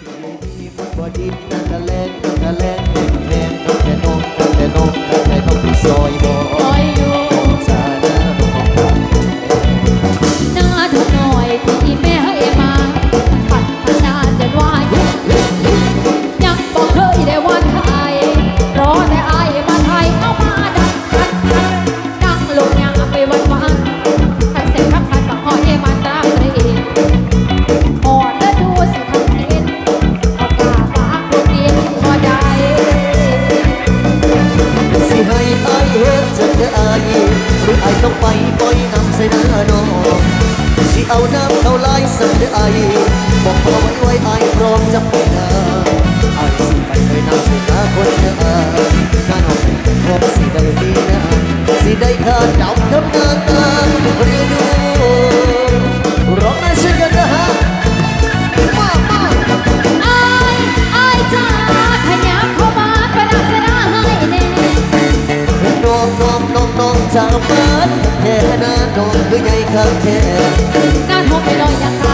ดีมั เอาน้ำเข้าลายสักได้อายบอกเอาไว้ไว้อายพร้อมจะไปนาไอสิไปเลยน้ำใส่หน้าคนเด้ออาน้าน้องพร้อมสิได้ดีนะสิได้ขาดดำทำงานตามเรียนดูร้องได้ช่วยกันนะฮะมามาอายอจ้าขยับเข้ามาประดับสนาให้แน่น้องน้องน้องน้องจากบ้า นแค่นาน้องคือใหญ่ข้างแค่การห้องไปลอยอย่าง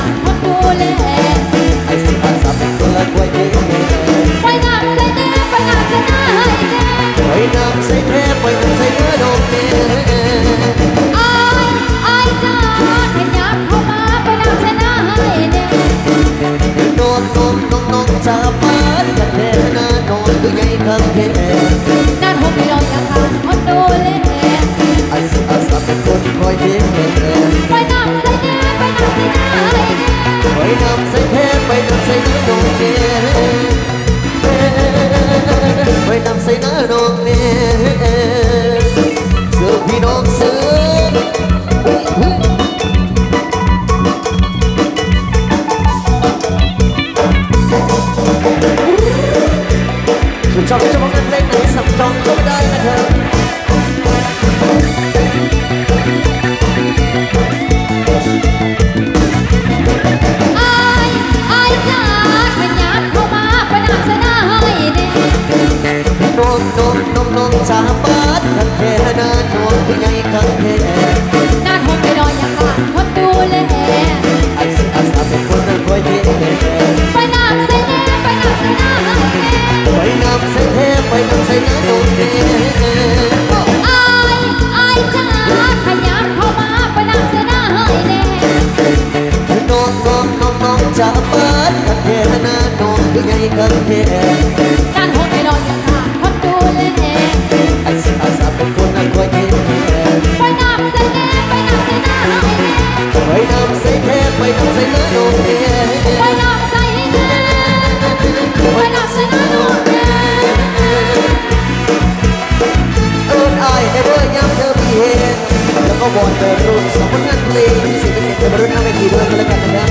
อนเธอร์รุ่นสองผลงานเพลงที่สิบเป็นเสียงเธอมารุ่นหน้าเวทีด้วยกันแล้วกันนะครับ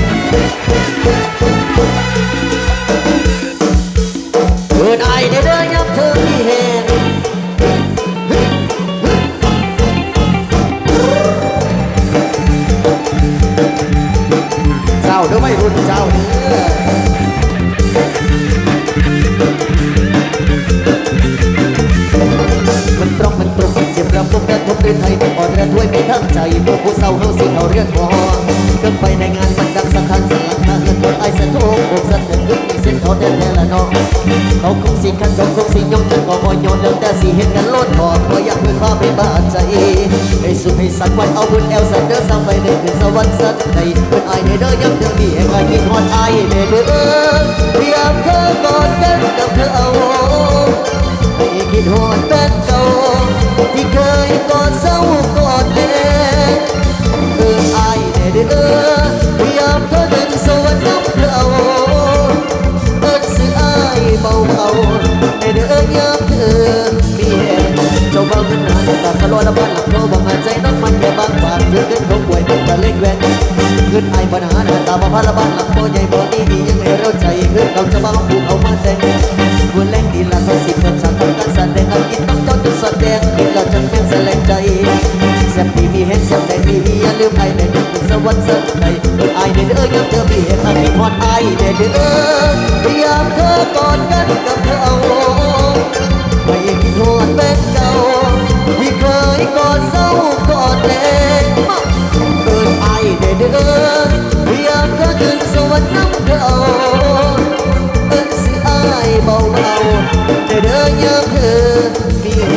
เอิญอายในเรื่อยามเธอมีเหตุเจ้าเด้อไม่รุ่นเจ้าเด้อมันตรงมันตรงเจ็บระบบกระทบเรือนไทย ใจพวกผู้เศร้าเฮาสิเอาเรื่อนพอเกินไปในงานมันดังสักคันสลักทางเงินคนไอ้สะโทกอกสั่นเดินขึ้นมีเส้นเขาแน่แน่ละน้องเขาคงสิคันเขาคงสิยงจนก็บ่โยนแล้วแต่สิเห็นกันโลดพอก็อยากเพื่อความเป็นบ้าใจให้สุดให้สักวันเอาบุญแอลสันเดอร์สั่งไปเดินขึ้นสวรรค์สันในเพื่อนไอ้ในเด้อย้ำเธอมีแห่งไอ้กินฮอดไอ้เด้อเด้อพยายามเธอกอดกันกับเธอเอาให้คิดหอดแฟนเก่าที่เคยกอดเศร้ากอดแน่ เอออายแน่เด้อพยายามเธอดินสวรรค์น้ำเราเอิ้นสื่ออายเบาเบาแน่เด้อยามเธอมีแหงเจ้าเบาเงินหนาตากะลอละบานหลังโตบังอาจใจน้องมันแค่บางบางเพื่อเงินเขาป่วยเป็นตะเล็กแวนขึ้นไอปัญหาหน้าตาบ่พาละบ้านหลังโตใหญ่บ่ดีดียังให้เราใจขึ้นเขาจะบาผูกเอามา ลืมไอ้ในหนึ่งเป็นสวรรค์สักใจไอ้ในเด้อยังเธอมีเห็นไอ้กินฮอดไอ้ในเด้อพยายามเธอกอดกันกับเธอเอาไม่คิดฮอดแฟนเก่าที่เคยกอดเศร้ากอดแรงเอินไอ้ในเด้อพยายามเธอถึงสวรรค์น้ำเธอเอาเอาเดินเดินยามเธอมีแห่ง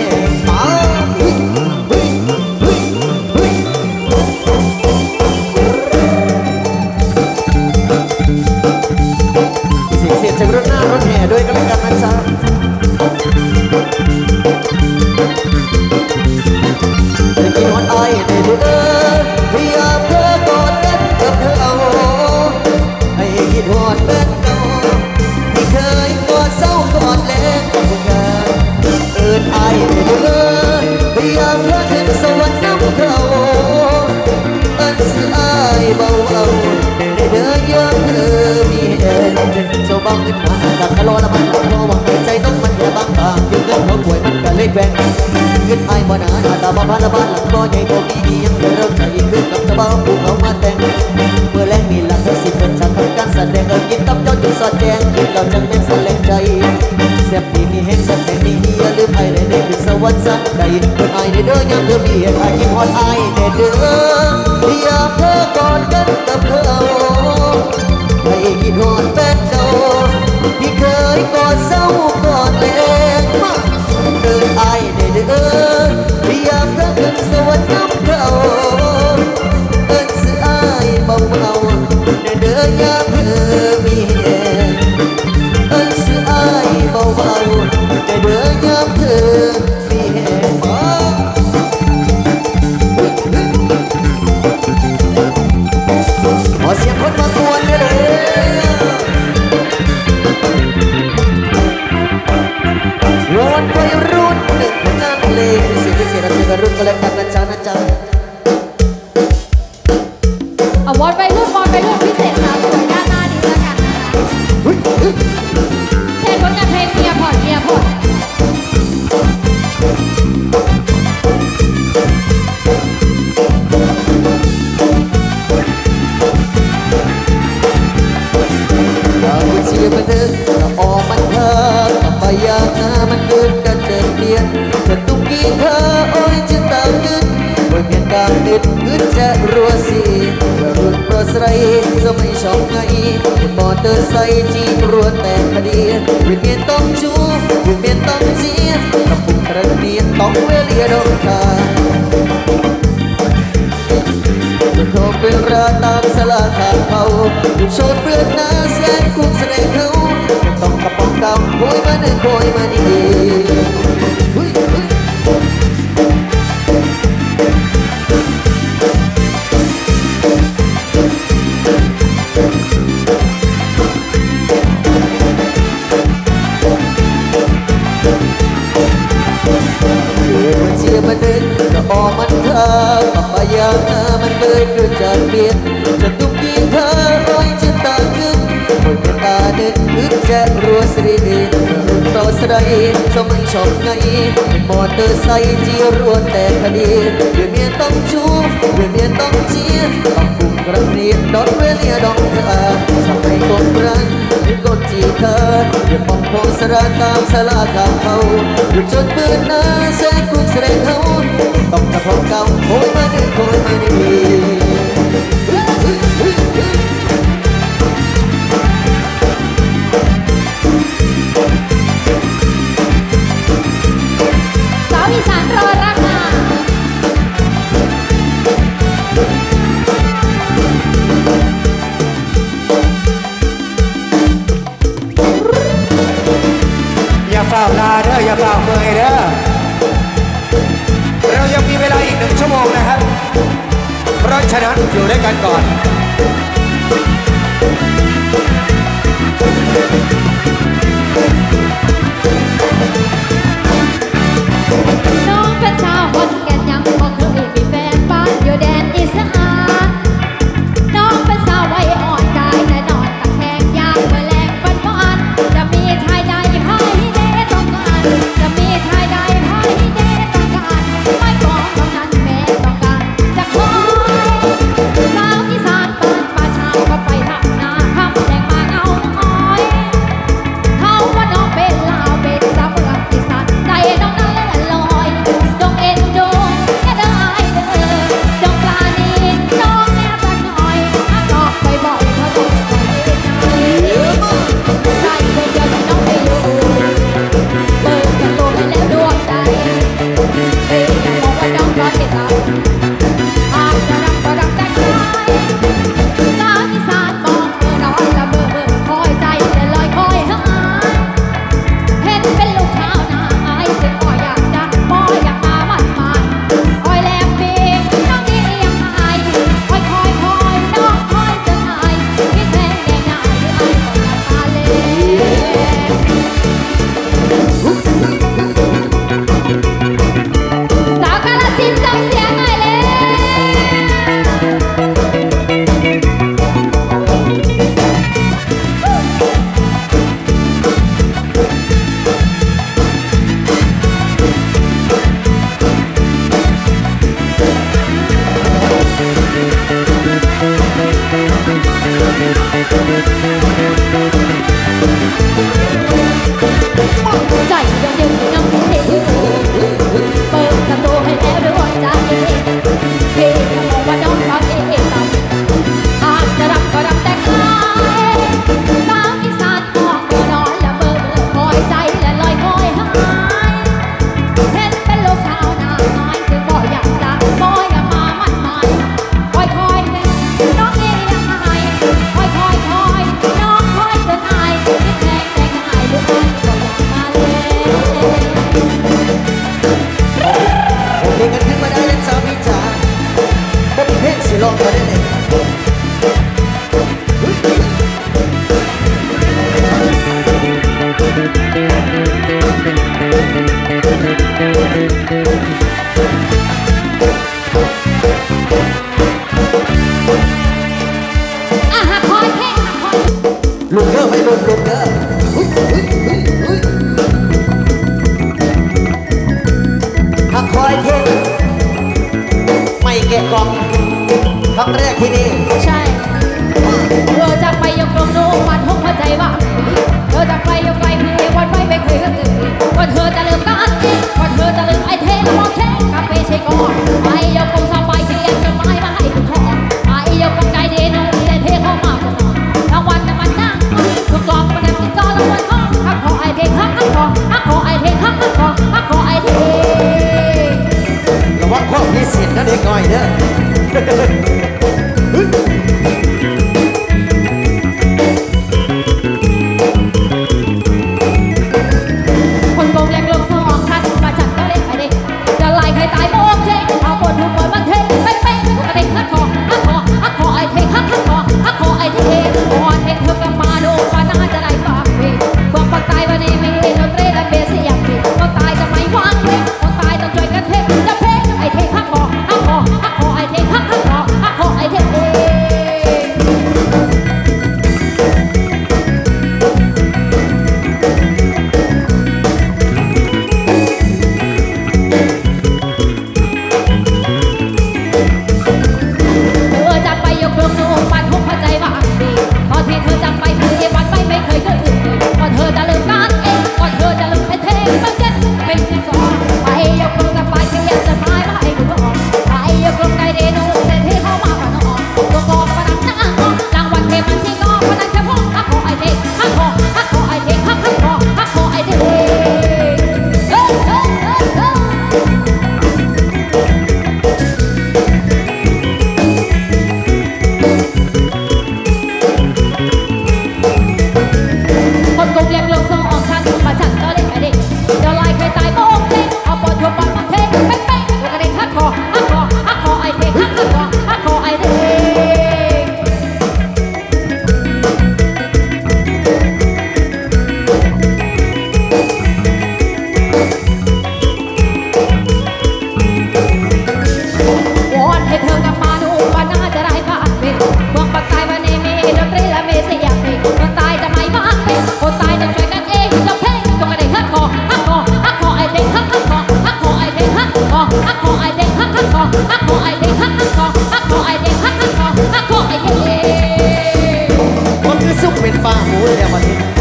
ป่วยก็เลยแกว่งขึ้นไอ้บ่นานอาตาบ้าพาละบ้านหลังก็ใหญ่ก็มีดียังเริ่มใจขึ้นกับเจ้าบ่าวผู้เขามาแต่งเมื่อแรงมีหลักสิบเป็นฉากทำการแสดงเออกินตับเจ้าจุดสอดแจงกินเราจังเป็นแลงใจแซ่บดีมีเห็นแซ่บแดงมีเฮียลืมไอ้ได้ได้ขึ้นสวรรค์สักใดเมื่อไอ้ได้เด้อยามเธอมีเหตุไอ้ยิ้มฮอดไอ้ได้เด้ออย่ามเธอกอดกันกับเธอ เดินพยายามเธอขึ้นสวรรค์น้ำเขาเอินสื่อไอายเบาเบาในเดินยามเธอมีแรงเอินสื่อายเบาเบาในเดินยาม ดขึ้นจะรัวสีรุ่นโปรดใส่จะไม่ชอบไงคุณมอเตอร์ไซค์จีบรัวแต่คดีวิเมียนต้องจูวิเมียนต้องจีบถ้าปุ่มกระดีนต้องเวลียดอกคาโทรเป็นราตามสลาขาดเขาหยุดโชดเพื่อนหน้าแสนคุ้มแสดงเขาต้องกระป๋องดำโอยมาหนึ่งโอยมาดี อกมันเธอกับปายาหน้ามันเลยเกิดจากเปลี่ยนจะตุ้มกีเธอโอ้ยจะตาขึ้นคนเป็นตาเดินขึ้นจะรัวสรีเดนรุ่นเราสไลจะไม่ชอบไงมอเตอร์ไซค์จีรัวแต่คดีเดี๋ยวเมียต้องชู จีเธอองเชียร์ต้องปุ่มกระเนียดดอยดองเธอทำให้กดรันหรือกดจีเธอเดี๋ยวมองโพสระตามสลาขาวเขาหยุดจนเปื้อนนาแสนคุ้มแสดงเขาต้องกระพงเก่าโอยมาดีโอยมาดีส กันก่อน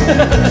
Ha ha ha!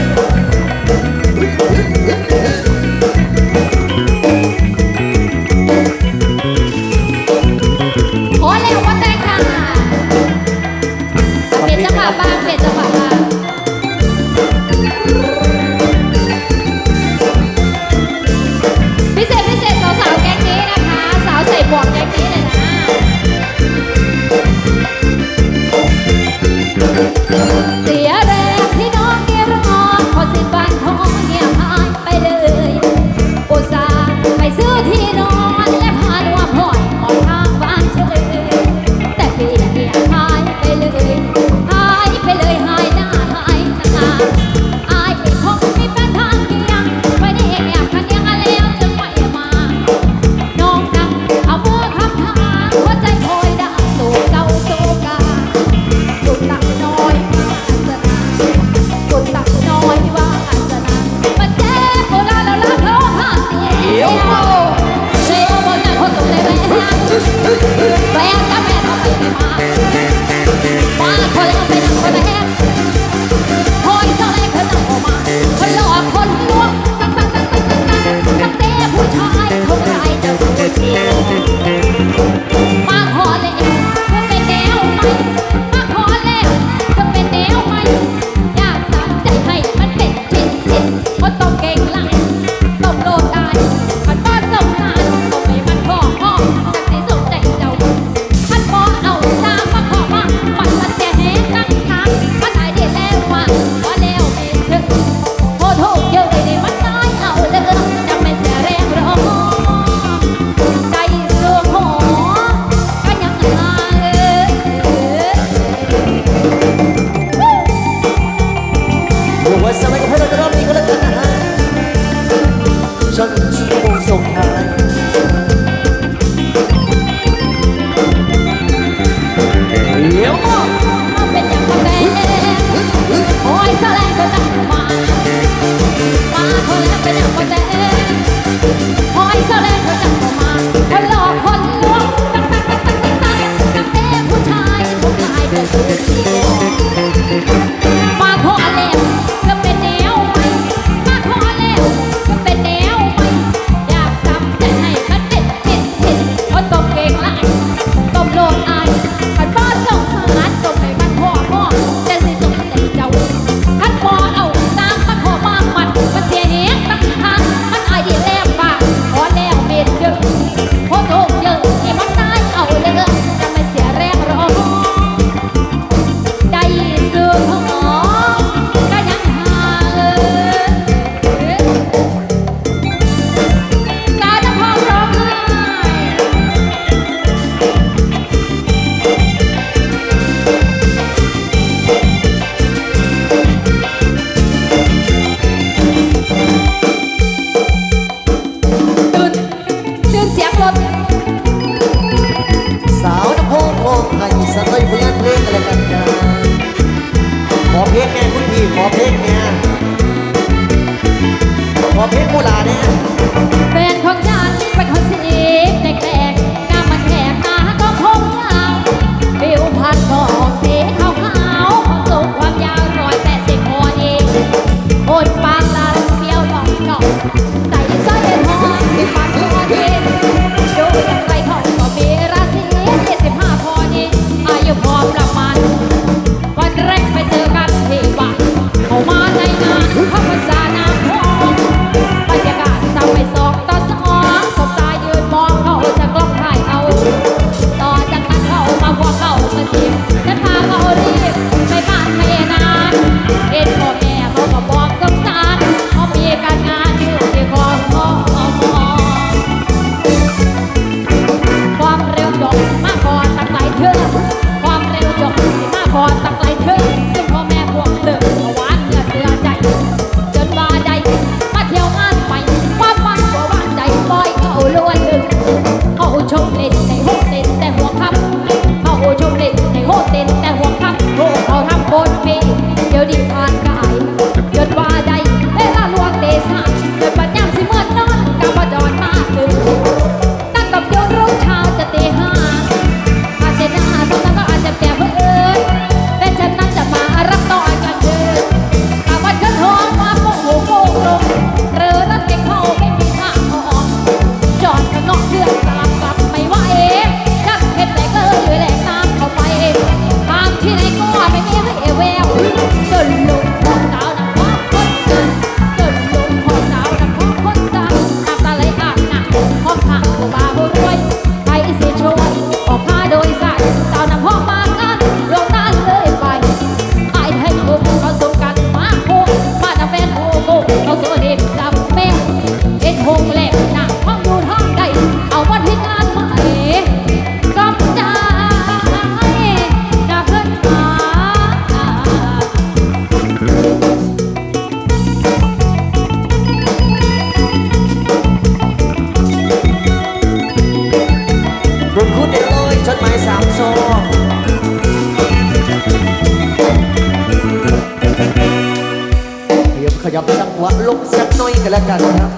กันแล้วกันครับ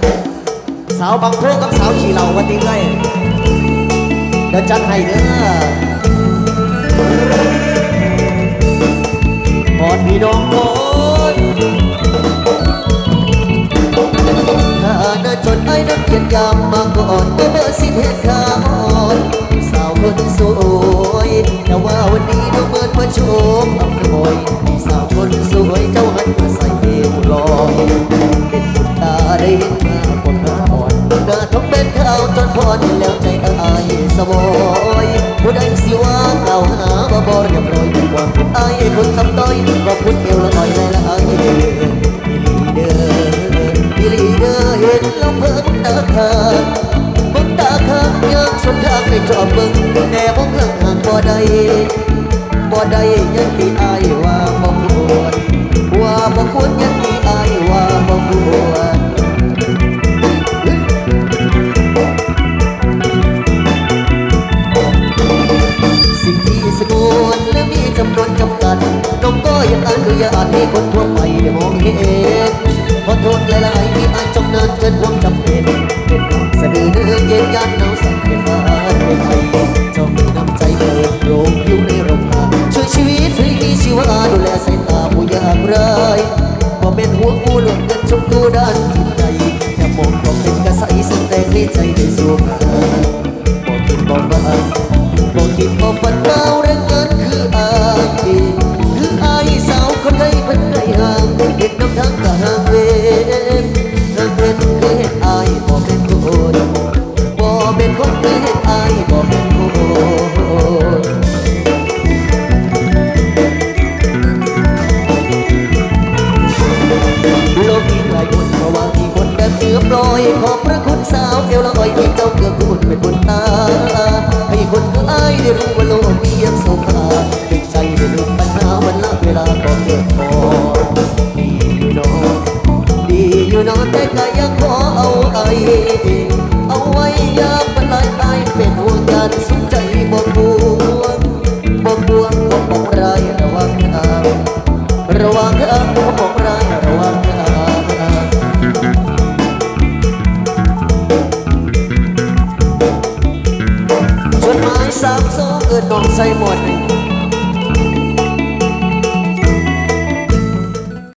สาวบางพวกกับสาวฉีเหเราวันนี้เลยเดี๋ยวจัดให้เด้อพอดพี่น้องโอนถ้าเดินจนไอ้นักเกียรติยามมาก่อนก็เบอร์สิเหตุขาอ่อนสาวคนสวยแต่ว่าวันนี้ดูเหมือนว่าโชมอำนวยสาวคนสวยเจ้าหันมาใส่เอวลอยเป็ คนหน้าอ่อนหน้าต้องเป็นข้าวจนพอนแล้วใจอายสบายผู้ใดสิว่ากล่าวหาว่าบ่เรียบร้อยกว่าอายคนทำต้อยว่าคุณเอวละอ่อยใจละอายเด้ออีลีเด้อเห็นล้เพิ่งตาขาดมึงตาขาดยากสุดทางในจอบมึงแน่มองหลังห่างบ่ได้บ่ได้ยังที่อายว่าบ่ควรว่าบ่ควรยังที่อายว่าบ่ควร จำรถจำกัดนกก็ยังอ่านก็อยังอ่านให้คนทั่วไปมองเห็น